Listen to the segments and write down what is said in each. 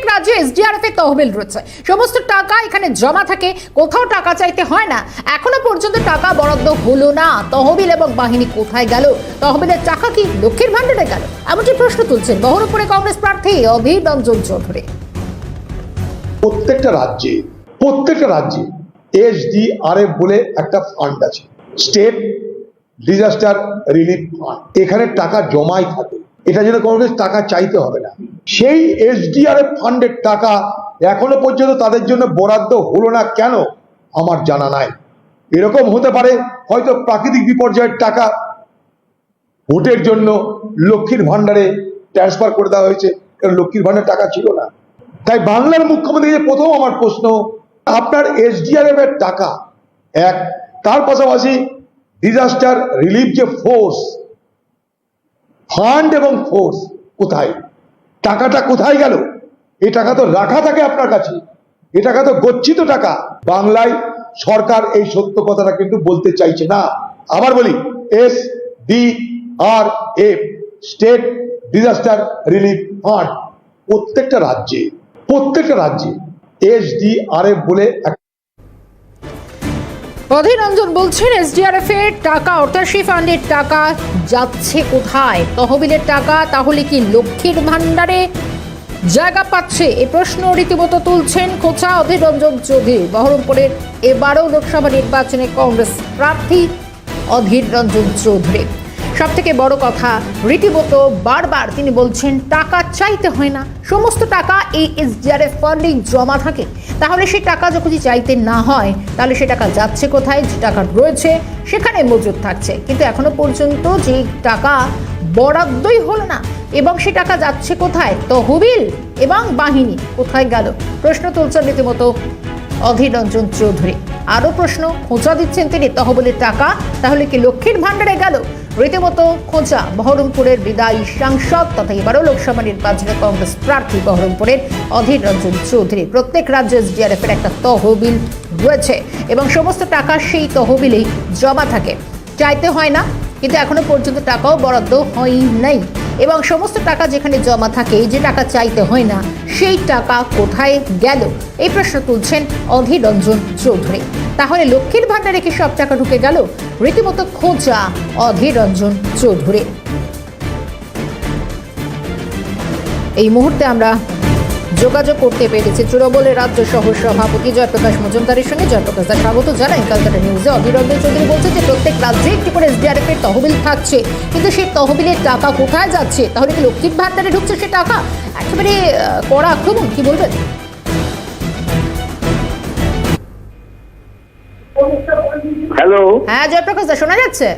প্রত্যেক রাজ্যে এসডিআরএফ এর তহবিল রয়েছে। সমস্ত টাকা এখানে জমা থাকে। কোথাও টাকা চাইতে হয় না। এখনও পর্যন্ত টাকা বরাদ্দ হলো না। তহবিল এবং বাহিনী কোথায় গেল? তহবিলের টাকা কি লক্ষ্মীর ভান্ডারে গেল? এমনটি প্রশ্ন তুলছেন বহরমপুরে কংগ্রেস প্রার্থী অধীর রঞ্জন চৌধুরী। প্রত্যেকটা রাজ্যে প্রত্যেকটা রাজ্যে এসডিআরএফ বলে একটা ফান্ড আছে। স্টেট ডিজাস্টার রিলিফ ফান্ড এখানে টাকা জমাই থাকে। এটা জন্য কোনো টাকা চাইতে হবে না। সেই এসডিআরএফ ফান্ডের টাকা এখনও পর্যন্ত তাদের জন্য বরাদ্দ হলো না কেন? আমার জানা নাই। এরকম হতে পারে হয়তো প্রাকৃতিক বিপর্যয়ের টাকা ভোটের জন্য লক্ষ্মীর ভান্ডারে ট্রান্সফার করে দেওয়া হয়েছে, কারণ লক্ষ্মীর ভান্ডারে টাকা ছিল না। তাই বাংলার মুখ্যমন্ত্রী যে প্রথম আমার প্রশ্ন, আপনার এসডিআরএফ এর টাকা এক, তার পাশাপাশি ডিজাস্টার রিলিফ যে ফোর্স ফান্ড এবং ফোর্স কোথায়? টাকাটা কোথায় গেল? এই টাকা তো রাখা থাকে আপনার কাছে। এ টাকা তো গচ্ছিত টাকা। বাংলায় সরকার এই সত্য কথাটা কিন্তু বলতে চাইছে না। আবার বলি S D R F state disaster relief fund প্রত্যেকটা রাজ্যে প্রত্যেকটা রাজ্যে এস ডি আর এফ বলে অধীর রঞ্জন বলছেন এসডিআরএফ এর টাকা, অর্থাৎ সেই ফান্ডের টাকা যাচ্ছে কোথায়? তহবিলের টাকা, তাহলে কি লক্ষ্মীর ভান্ডারে জায়গা পাচ্ছে? এ প্রশ্ন রীতিমতো তুলছেন খোঁচা অধীর রঞ্জন চৌধুরী। বহরমপুরের এবারও লোকসভা নির্বাচনে কংগ্রেস প্রার্থী অধীর রঞ্জন চৌধুরী। সব থেকে বড় কথা, রীতিমতো বারবার তিনি বলছেন, টাকা চাইতে হয় না। সমস্ত টাকা এই এসডিআরএফ ফান্ডে জমা থাকে। তাহলে সেই টাকা যখন চাইতে না হয়, তাহলে সে টাকা যাচ্ছে কোথায়? যে টাকা রয়েছে, সেখানে মজুদ থাকছে। কিন্তু এখনও পর্যন্ত যে টাকা বরাদ্দই হলো না, এবং সে টাকা যাচ্ছে কোথায়? তহবিল এবং বাহিনী কোথায় গেল? প্রশ্ন তুলছেন রীতিমতো অধীর রঞ্জন চৌধুরী। আরও প্রশ্ন খোঁচা দিচ্ছেন তিনি, তহবিলের টাকা তাহলে কি লক্ষ্মীর ভাণ্ডারে গেল? রীতিমতো খোঁচা বহরমপুরের বিদায়ী সাংসদ তথা এবারও লোকসভা নির্বাচনে কংগ্রেস প্রার্থী বহরমপুরের অধীর রঞ্জন চৌধুরী। প্রত্যেক রাজ্যে এসডিআরএফ এর একটা তহবিল রয়েছে এবং সমস্ত টাকা সেই তহবিলেই জমা থাকে। চাইতে হয় না, কিন্তু এখনও পর্যন্ত টাকাও বরাদ্দ হয় নাই। এবং সমস্ত টাকা যেখানে জমা থাকে, যে টাকা চাইতে হয় না, সেই টাকা কোথায় গেল? এই প্রশ্ন তুলছেন অধীর রঞ্জন চৌধুরী। তাহলে লক্ষ্মীর ভাণ্ডারে কি সব টাকা ঢুকে গেল? রীতিমতো খোঁজা অধীর রঞ্জন চৌধুরী। এই মুহূর্তে আমরা যোগাযোগ করতে পেরেছি তৃণমূলের রাজ্য সহ সভাপতি জয়প্রকাশ মজুমদারের সঙ্গে। জয়প্রকাশ দাস স্বাগত জানাই কলকাতা নিউজে। অধীর রঞ্জন চৌধুরী বলছে যে, প্রত্যেক রাজ্যে একটি করে এসডিআরএফ এর তহবিল থাকছে। কিন্তু সেই তহবিলের টাকা কোথায় যাচ্ছে? তাহলে কি লক্ষ্মীর ভান্ডারে ঢুকছে সে টাকা? একেবারে কড়া আক্রমণ, কি বলবেন? হ্যালো হ্যাঁ জয়প্রকাশ দা শোনা যাচ্ছে?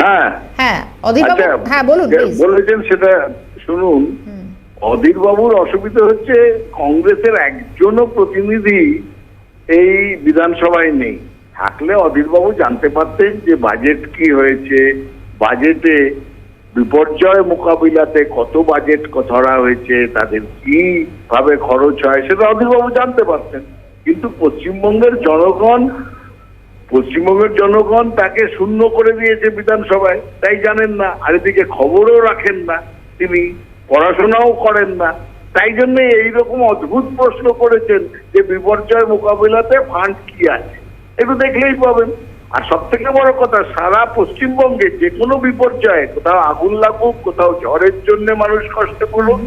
হ্যাঁ। হ্যাঁ আচ্ছা হ্যাঁ বলুন বলেছেন সেটা শুনুন। অসুবিধা হচ্ছে কংগ্রেসের একজনও প্রতিনিধি এই বিধানসভায় নেই। থাকলে জানতে পারতেন যে বাজেট কি হয়েছে বাজেটে বিপর্যয় মোকাবিলাতে কত বাজেট ধরা হয়েছে তাদের কি ভাবে খরচ হয় সেটা অধীর বাবু জানতে পারতেন। কিন্তু পশ্চিমবঙ্গের জনগণ পশ্চিমবঙ্গের জনগণ তাকে শূন্য করে দিয়েছে বিধানসভায়, তাই জানেন না। আর এদিকে খবরও রাখেন না তিনি, পড়াশোনাও করেন না। তাই জন্য এইরকম অদ্ভুত প্রশ্ন করেছেন যে বিপর্যয় মোকাবিলাতে ফান্ড কি আছে। একটু দেখলেই পাবেন। আর সব থেকে বড় কথা, সারা পশ্চিমবঙ্গে যে কোনো বিপর্যয়ে, কোথাও আগুন লাগুক, কোথাও ঝড়ের জন্য মানুষ কষ্টে পড়ুক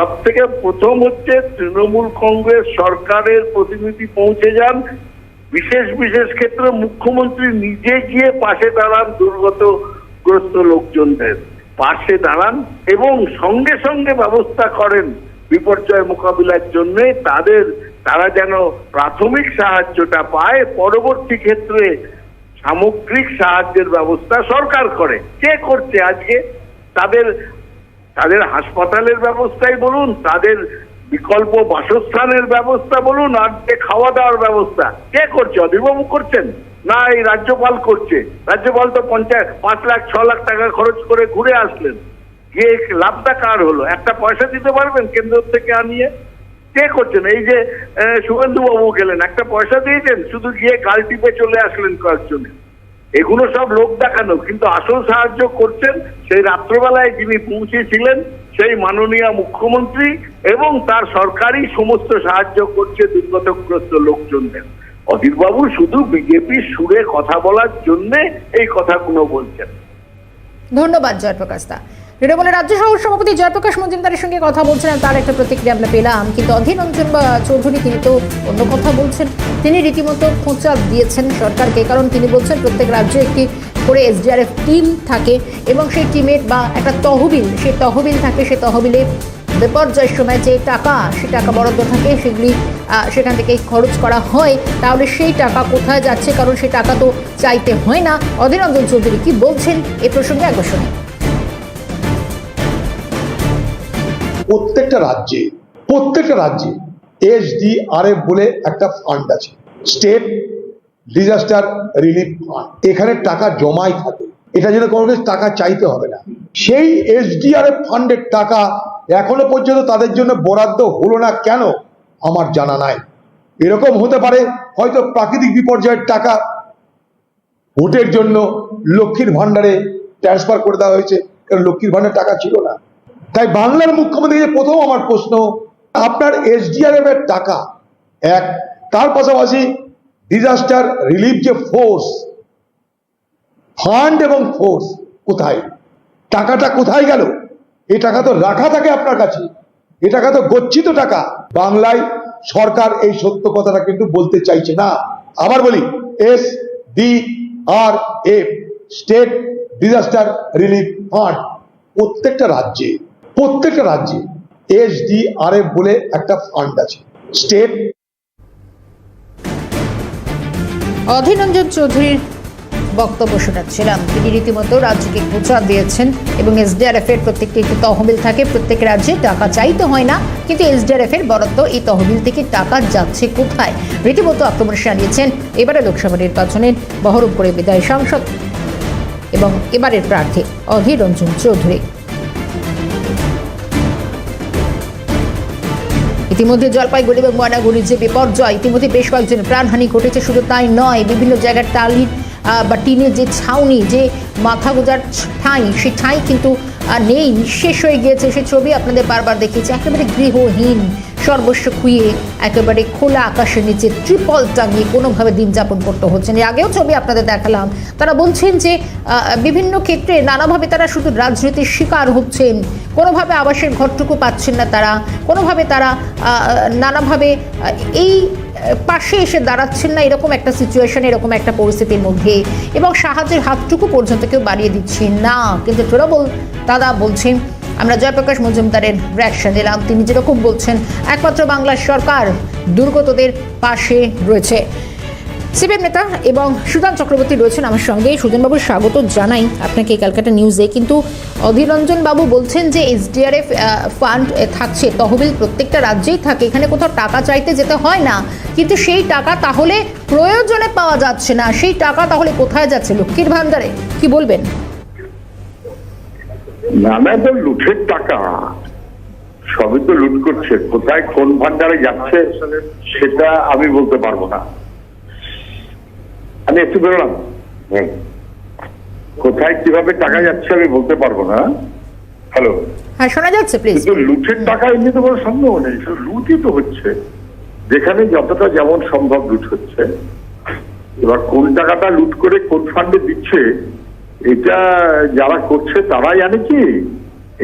সব থেকে প্রথম হচ্ছে তৃণমূল কংগ্রেস সরকারের প্রতিনিধি পৌঁছে যান বিশেষ বিশেষ ক্ষেত্রে মুখ্যমন্ত্রী নিজে গিয়ে পাশে দাঁড়ান দুর্গতগ্রস্ত লোকজনদের। পাশে দাঁড়ান এবং সঙ্গে সঙ্গে ব্যবস্থা করেন বিপর্যয় মোকাবিলার জন্য। তাদের, তারা যেন প্রাথমিক সাহায্যটা পায়, পরবর্তী ক্ষেত্রে সামগ্রিক সাহায্যের ব্যবস্থা সরকার করে। কে করছে আজকে? তাদের তাদের হাসপাতালের ব্যবস্থাই বলুন, তাদের বিকল্প বাসস্থানের ব্যবস্থা বলুন আর যে খাওয়া দাওয়ার ব্যবস্থা। কে করছে? অধীরবাবু করছেন? না, এই রাজ্যপাল করছে। রাজ্যপাল তো পঞ্চায়েত, পাঁচ লাখ, ছ লাখ টাকা খরচ করে ঘুরে আসলেন। গিয়ে লাভটা কার হলো? একটা পয়সা দিতে পারবেন কেন্দ্র থেকে আনিয়ে? কে করছেন? এই যে শুভেন্দু বাবু গেলেন, একটা পয়সা দিয়েছেন শুধু গিয়ে গাল টিপে চলে আসলেন কয়েকজনে। এগুলো সব লোক দেখানো, কিন্তু আসল সাহায্য করছেন সেই রাত্রবেলায় যিনি পৌঁছেছিলেন, সেই মাননীয় মুখ্যমন্ত্রী এবং তার সরকারি সমস্ত সাহায্য করছে দুর্গতগ্রস্ত লোকজনদের। অধীরবাবু, শুধু বিজেপির সুরে কথা বলার জন্য এই কথাগুলো বলছেন। ধন্যবাদ, জয়প্রকাশ দা। তৃণমূলের রাজ্য সহ সভাপতি জয়প্রকাশ মজুমদারের সঙ্গে কথা বলছেন তার একটা প্রতিক্রিয়া আমরা পেলাম। কিন্তু অধীর রঞ্জন চৌধুরী, তিনি তো অন্য কথা বলছেন। তিনি রীতিমতো খোঁচা দিয়েছেন সরকারকে, কারণ তিনি বলছেন প্রত্যেক রাজ্যে একটি করে এসডিআরএফ টিম থাকে এবং সেই টিমের বা একটা তহবিল সেই তহবিল থাকে সেই তহবিলে বিপর্যয়ের সময় যে টাকা, সে টাকা বরাদ্দ থাকে, সেগুলি সেখান থেকে খরচ করা হয়, তাহলে সেই টাকা কোথায় যাচ্ছে? কারণ সেই টাকা তো চাইতে হয় না। অধীর রঞ্জন চৌধুরী কি বলছেন? এ প্রসঙ্গে একবার প্রত্যেকটা রাজ্যে প্রত্যেকটা রাজ্যে এসডিআরএফ বলে একটা ফান্ড আছে। স্টেট ডিজাস্টার রিলিফ ফান্ড এখানে টাকা জমাই থাকে। এটা যেন কোনো টাকা চাইতে হবে না। সেই এসডিআরএফ ফান্ডের টাকা এখনও পর্যন্ত তাদের জন্য বরাদ্দ হলো না কেন? আমার জানা নাই। এরকম হতে পারে হয়তো প্রাকৃতিক বিপর্যয়ের টাকা ভোটের জন্য লক্ষ্মীর ভান্ডারে ট্রান্সফার করে দেওয়া হয়েছে। কারণ লক্ষ্মীর ভান্ডার টাকা ছিল না। তাই বাংলার মুখ্যমন্ত্রী যে প্রথম আমার প্রশ্ন, আপনার এসডিআরএফ এর টাকা, এক, তার পাশাপাশি ডিজাস্টার রিলিফ যে ফোর্স ফান্ড এবং ফোর্স কোথায়? টাকাটা কোথায় গেল? এই টাকা তো রাখা থাকে আপনার কাছে। এ টাকা তো গচ্ছিত টাকা। বাংলায় সরকার এই সত্য কথাটা কিন্তু বলতে চাইছে না। আবার বলি, S D R F, state disaster relief fund, প্রত্যেকটা রাজ্যে প্রত্যেকটা রাজ্যে এস ডি আর এফ বলে একটা ফান্ড আছে। স্টেট অধীর রঞ্জন চৌধুরীর বক্তব্য শোনাচ্ছিলাম। তিনি রীতিমতো রাজ্যকে খোঁচা দিয়েছেন এবং এসডিআরএফ এর প্রত্যেকটি একটি তহবিল থাকে, প্রত্যেক রাজ্যে টাকা চাইতে হয় না, কিন্তু এসডিআরএফ এর বরাদ্দ এই তহবিল থেকে টাকা যাচ্ছে কোথায়? রীতিমতো আক্রমণ সানিয়েছেন এবারে লোকসভা নির্বাচনের বহরমপুরে বিদায় সাংসদ এবং এবারের প্রার্থী অধীর রঞ্জন চৌধুরী। ইতিমধ্যে জলপাইগুড়ি এবং ময়নাগুড়ির যে বিপর্যয়, ইতিমধ্যে বেশ কয়েকজন প্রাণহানি ঘটেছে, শুধু তাই নয়, বিভিন্ন জায়গার টালির বা টিনের যে ছাউনি, যে মাথা গোজার ঠাঁই, সেই ঠাঁই কিন্তু নেই, নিঃশেষ হয়ে গিয়েছে। সে ছবি আপনাদের বারবার দেখিয়েছে। একেবারে গৃহহীন সর্বস্ব খুঁয়ে একেবারে খোলা আকাশের নিচে ট্রিপল টাঙিয়ে কোনোভাবে দিন যাপন করতে হচ্ছে না। আগেও ছবি আপনাদের দেখালাম। তারা বলছেন যে বিভিন্ন ক্ষেত্রে নানাভাবে তারা শুধু রাজনীতির শিকার হচ্ছেন। কোনোভাবে আবাসের ঘরটুকু পাচ্ছেন না তারা। কোনোভাবে তারা নানাভাবে এই পাশে এসে দাঁড়াচ্ছেন না। এরকম একটা সিচুয়েশন এরকম একটা পরিস্থিতির মধ্যে। এবং সাহায্যের হাতটুকু পর্যন্ত কেউ বাড়িয়ে দিচ্ছে না। কিন্তু তৃণমূল দাদা বলছেন আমরা জয়প্রকাশ মজুমদারের রিয়াকশন দিলাম তিনি যেরকম বলছেন, একমাত্র বাংলার সরকার দুর্গতদের পাশে রয়েছে। সিপিএম নেতা এবং সুদান চক্রবর্তী রয়েছেন আমার সঙ্গে। সুজনবাবু স্বাগত জানাই আপনাকে ক্যালকাটা নিউজে কিন্তু অধীররঞ্জন বাবু বলছেন যে এসডিআরএফ ফান্ড থাকছে, তহবিল প্রত্যেকটা রাজ্যেই থাকে। এখানে কোথাও টাকা চাইতে যেতে হয় না। কিন্তু সেই টাকা তাহলে প্রয়োজনে পাওয়া যাচ্ছে না। সেই টাকা তাহলে কোথায় যাচ্ছে? লক্ষ্মীর ভান্ডারে কি বলবেন? নানা তো লুটের টাকা। সবই তো লুট করছে। কোথায় কোন ভান্ডারে যাচ্ছে সেটা আমি বলতে পারব না। আমি একটু বেরোলাম। কোথায় কীভাবে টাকা যাচ্ছে আমি বলতে পারব না। হ্যালো। হ্যাঁ শোনা যাচ্ছে প্লিজ কিন্তু লুটের টাকা এমনি তো কোনো সন্দেহ নেই। লুটই তো হচ্ছে। যেখানে যতটা যেমন সম্ভব লুট হচ্ছে। এবার কোন টাকাটা লুট করে কোন ফান্ডে দিচ্ছে এটা যারা করছে তারা জানে কি?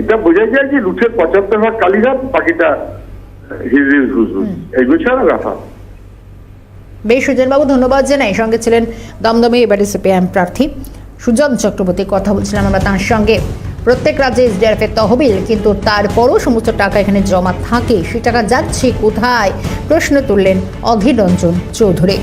এটা বোঝা যায় যে লুটের পঁচাত্তর ভাগ কালীঘাট বাকিটা হিজিজ হুজুর এগুলো ছাড়া ব্যাপার বেশ সুজনবাবু ধন্যবাদ জানাই। সঙ্গে ছিলেন দমদমে এবারে সিপিআইএম প্রার্থী সুজন চক্রবর্তী। কথা বলছিলাম আমরা তার সঙ্গে। প্রত্যেক রাজ্যে এসডিআরএফ এর তহবিল কিন্তু তারপরও সমস্ত টাকা এখানে জমা থাকে। সেই টাকা যাচ্ছে কোথায়? প্রশ্ন তুললেন অধীর রঞ্জন চৌধুরী।